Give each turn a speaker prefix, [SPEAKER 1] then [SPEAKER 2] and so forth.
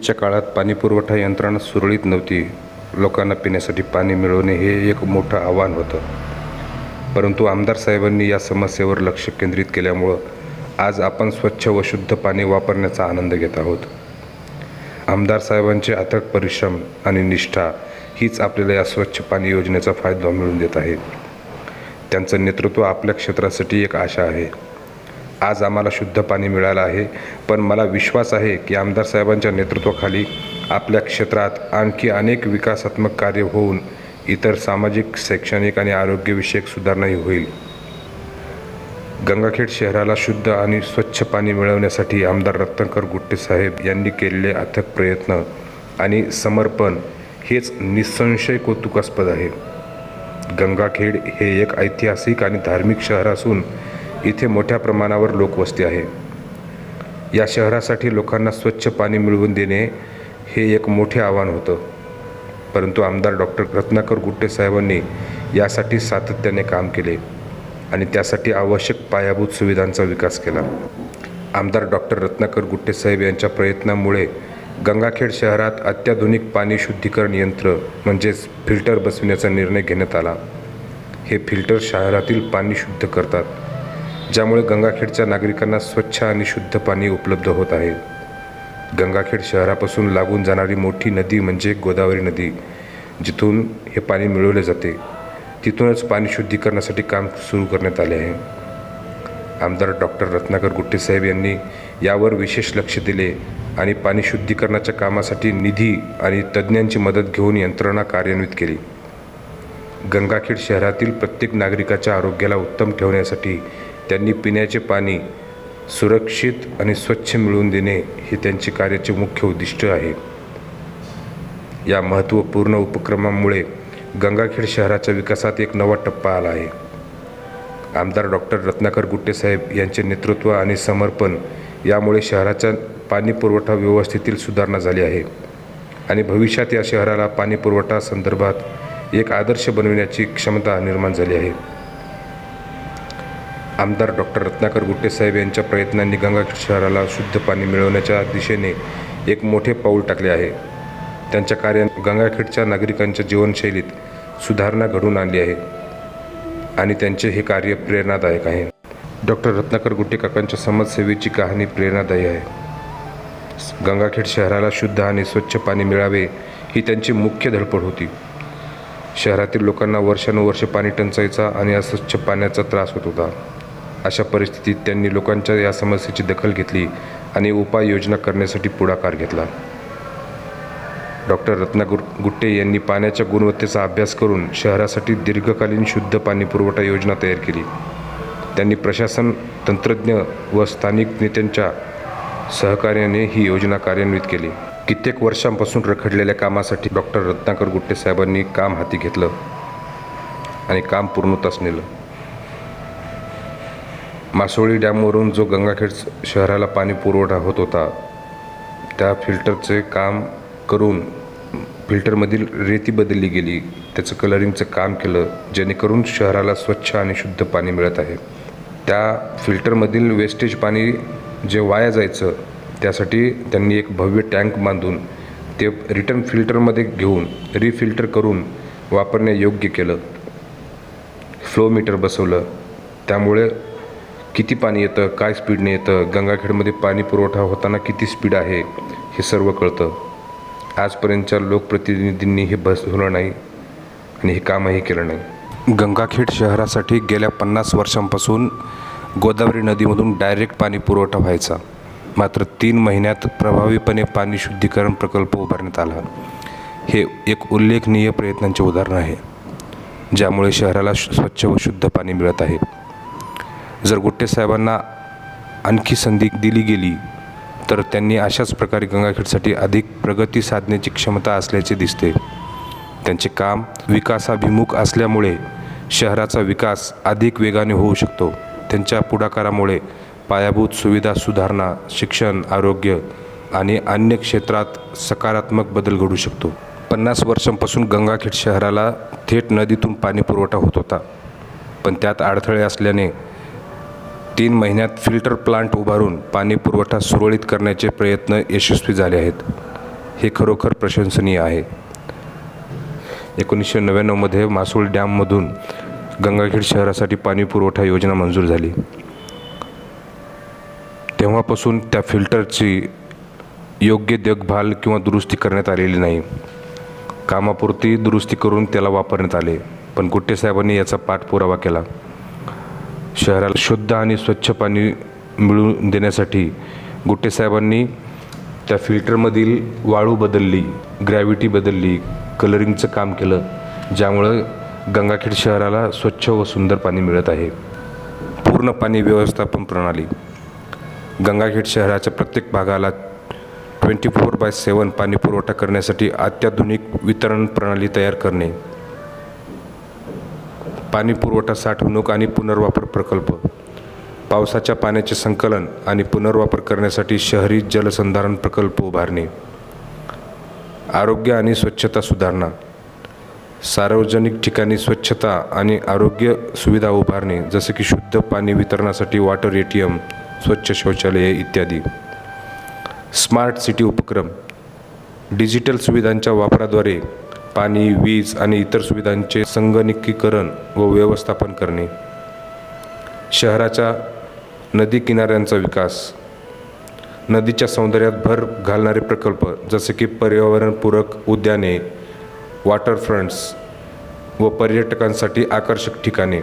[SPEAKER 1] पूर्वीच्या काळात पाणीपुरवठा यंत्रणा सुरळीत नव्हती. लोकांना पिण्यासाठी पाणी मिळवणे हे एक मोठं आव्हान होतं. परंतु आमदार साहेबांनी या समस्येवर लक्ष केंद्रित केल्यामुळं आज आपण स्वच्छ व शुद्ध पाणी वापरण्याचा आनंद घेत आहोत. आमदार साहेबांचे अथक परिश्रम आणि निष्ठा हीच आपल्याला या स्वच्छ पाणी योजनेचा फायदा मिळून देत आहे. त्यांचं नेतृत्व आपल्या क्षेत्रासाठी एक आशा आहे. आज आम्हाला शुद्ध पाणी मिळालं आहे. पण मला विश्वास आहे की आमदार साहेबांच्या नेतृत्वाखाली आपल्या क्षेत्रात आणखी अनेक विकासात्मक कार्य होऊन इतर सामाजिक शैक्षणिक आणि आरोग्यविषयक सुधारणाही होईल. गंगाखेड शहराला शुद्ध आणि स्वच्छ पाणी मिळवण्यासाठी आमदार रत्नाकर गुट्टेसाहेब यांनी केलेले अथक प्रयत्न आणि समर्पण हेच निसंशय कौतुकास्पद आहे. गंगाखेड हे एक ऐतिहासिक आणि धार्मिक शहर असून इथे मोठ्या प्रमाणावर लोकवस्ती आहे. या शहरासाठी लोकांना स्वच्छ पाणी मिळवून देणे हे एक मोठे आव्हान होतं. परंतु आमदार डॉक्टर रत्नाकर गुट्टे साहेबांनी यासाठी सातत्याने काम केले आणि त्यासाठी आवश्यक पायाभूत सुविधांचा विकास केला. आमदार डॉक्टर रत्नाकर गुट्टे साहेब यांच्या प्रयत्नामुळे गंगाखेड शहरात अत्याधुनिक पाणी शुद्धीकरण यंत्र म्हणजेच फिल्टर बसविण्याचा निर्णय घेण्यात आला. हे फिल्टर शहरातील पाणी शुद्ध करतात. ज्यामुळे गंगाखेडच्या नागरिकांना स्वच्छ आणि शुद्ध पाणी उपलब्ध होत आहे. गंगाखेड शहरापासून लागून जाणारी मोठी नदी म्हणजे गोदावरी नदी जिथून हे पाणी मिळवले जाते. तिथूनच पाणी शुद्धीकरणासाठी काम सुरू करण्यात आले आहे. आमदार डॉक्टर रत्नाकर गुट्टेसाहेब यांनी यावर विशेष लक्ष दिले आणि पाणी शुद्धीकरणाच्या कामासाठी निधी आणि तज्ज्ञांची मदत घेऊन यंत्रणा कार्यान्वित केली. गंगाखेड शहरातील प्रत्येक नागरिकाच्या आरोग्याला उत्तम ठेवण्यासाठी त्यांनी पिण्याचे पाणी सुरक्षित आणि स्वच्छ मिळवून देणे हे त्यांचे कार्याचे मुख्य उद्दिष्ट आहे. या महत्त्वपूर्ण उपक्रमामुळे गंगाखेड शहराच्या विकासात एक नवा टप्पा आला आहे. आमदार डॉक्टर रत्नाकर गुट्टेसाहेब यांचे नेतृत्व आणि समर्पण यामुळे शहराच्या पाणीपुरवठा व्यवस्थेतील सुधारणा झाली आहे आणि भविष्यात या शहराला पाणी पुरवठा संदर्भात एक आदर्श बनविण्याची क्षमता निर्माण झाली आहे. आमदार डॉक्टर रत्नाकर गुट्टे साहेब यांच्या प्रयत्नांनी गंगाखेड शहराला शुद्ध पाणी मिळवण्याच्या दिशेने एक मोठे पाऊल टाकले आहे. त्यांच्या कार्याने गंगाखेडच्या नागरिकांच्या जीवनशैलीत सुधारणा घडून आणली आहे आणि त्यांचे हे कार्य प्रेरणादायक आहे. डॉक्टर रत्नाकर गुट्टे काकांच्या समाजसेवेची कहाणी प्रेरणादायी आहे. गंगाखेड शहराला शुद्ध आणि स्वच्छ पाणी मिळावे ही त्यांची मुख्य धडपड होती. शहरातील लोकांना वर्षानुवर्षे पाणी टंचाईचा आणि अस्वच्छ पाण्याचा त्रास होत होता. अशा परिस्थितीत त्यांनी लोकांच्या या समस्येची दखल घेतली आणि उपाययोजना करण्यासाठी पुढाकार घेतला. डॉक्टर रत्नागुर गुट्टे यांनी पाण्याच्या गुणवत्तेचा अभ्यास करून शहरासाठी दीर्घकालीन शुद्ध पाणी पुरवठा योजना तयार केली. त्यांनी प्रशासन तंत्रज्ञ व स्थानिक नेत्यांच्या सहकार्याने ही योजना कार्यान्वित केली. कित्येक वर्षांपासून रखडलेल्या कामासाठी डॉक्टर रत्नाकर गुट्टे साहेबांनी काम हाती घेतलं आणि काम पूर्णतास नेलं. मासोळी डॅमवरून जो गंगाखेड शहराला पाणी पुरवठा होत होता त्या फिल्टरचे काम करून फिल्टरमधील रेती बदलली गेली. त्याचं कलरिंगचं काम केलं जेणेकरून शहराला स्वच्छ आणि शुद्ध पाणी मिळत आहे. त्या फिल्टरमधील वेस्टेज पाणी जे वाया जायचं त्यासाठी त्यांनी एक भव्य टँक बांधून ते रिटर्न फिल्टरमध्ये घेऊन रिफिल्टर करून वापरण्यायोग्य केलं. फ्लो मीटर बसवलं. त्यामुळे किती पाणी येतं काय स्पीडने येतं गंगाखेडमध्ये पाणी पुरवठा होताना किती स्पीड आहे हे सर्व कळतं. आजपर्यंतच्या लोकप्रतिनिधींनी हे बस होलं नाही आणि हे कामही केलं नाही. गंगाखेड शहरासाठी गेल्या पन्नास वर्षांपासून गोदावरी नदीमधून डायरेक्ट पाणी पुरवठा व्हायचा. मात्र तीन महिन्यात प्रभावीपणे पाणी शुद्धीकरण प्रकल्प उभारण्यात आला. हे एक उल्लेखनीय प्रयत्नांचे उदाहरण आहे ज्यामुळे शहराला स्वच्छ व शुद्ध पाणी मिळत आहे. जर गुट्टे साहेबांना आणखी संधी दिली गेली तर त्यांनी अशाच प्रकारे गंगाखेडसाठी अधिक प्रगती साधण्याची क्षमता असल्याचे दिसते. त्यांचे काम विकासाभिमुख असल्यामुळे शहराचा विकास अधिक वेगाने होऊ शकतो. त्यांच्या पुढाकारामुळे पायाभूत सुविधा सुधारणा शिक्षण आरोग्य आणि अन्य क्षेत्रात सकारात्मक बदल घडू शकतो. पन्नास वर्षांपासून गंगाखेड शहराला थेट नदीतून पाणी पुरवठा होत होता. पण त्यात अडथळे असल्याने तीन महिन्यात फिल्टर प्लांट उभारून पाणी पुरवठा सुरळीत करण्याचे प्रयत्न यशस्वी झाले आहेत. हे खरोखर प्रशंसनीय आहे. एकोणीसशे नव्याण्णवमध्ये मासूळ डॅममधून गंगाखेड शहरासाठी पाणी पुरवठा योजना मंजूर झाली. तेव्हापासून त्या फिल्टरची योग्य देखभाल किंवा दुरुस्ती करण्यात आलेली नाही. कामापुरती दुरुस्ती करून त्याला वापरण्यात आले पण गुट्टे साहेबांनी याचा पाठपुरावा केला. शहराला शुद्ध आणि स्वच्छ पाणी मिळवून देण्यासाठी गुट्टे साहेबांनी त्या फिल्टरमधील वाळू बदलली ग्रॅव्हिटी बदलली कलरिंगचं काम केलं ज्यामुळं गंगाखेड शहराला स्वच्छ व सुंदर पाणी मिळत आहे. पूर्ण पाणी व्यवस्थापन प्रणाली. गंगाखेड शहराच्या प्रत्येक भागाला ट्वेंटी फोर बाय सेवन पाणी पुरवठा करण्यासाठी अत्याधुनिक वितरण प्रणाली तयार करणे. पाणी पुरवठा साठवणूक आणि पुनर्वापर प्रकल्प पावसाच्या पाण्याचे संकलन आणि पुनर्वापर करण्यासाठी शहरी जलसंधारण प्रकल्प उभारणे आरोग्य आणि स्वच्छता सुधारणा सार्वजनिक ठिकाणी स्वच्छता आणि आरोग्य सुविधा उभारणे जसे की शुद्ध पाणी वितरणासाठी वॉटर ए टी एम स्वच्छ शौचालये इत्यादी. स्मार्ट सिटी उपक्रम डिजिटल सुविधांच्या वापराद्वारे पाणी वीज आणि इतर सुविधांचे संगणकीकरण व व्यवस्थापन करणे. शहराच्या नदी किनाऱ्यांचा विकास. नदीच्या सौंदर्यात भर घालणारे प्रकल्प जसे की पर्यावरणपूरक उद्याने वॉटरफ्रंट्स व पर्यटकांसाठी आकर्षक ठिकाणे.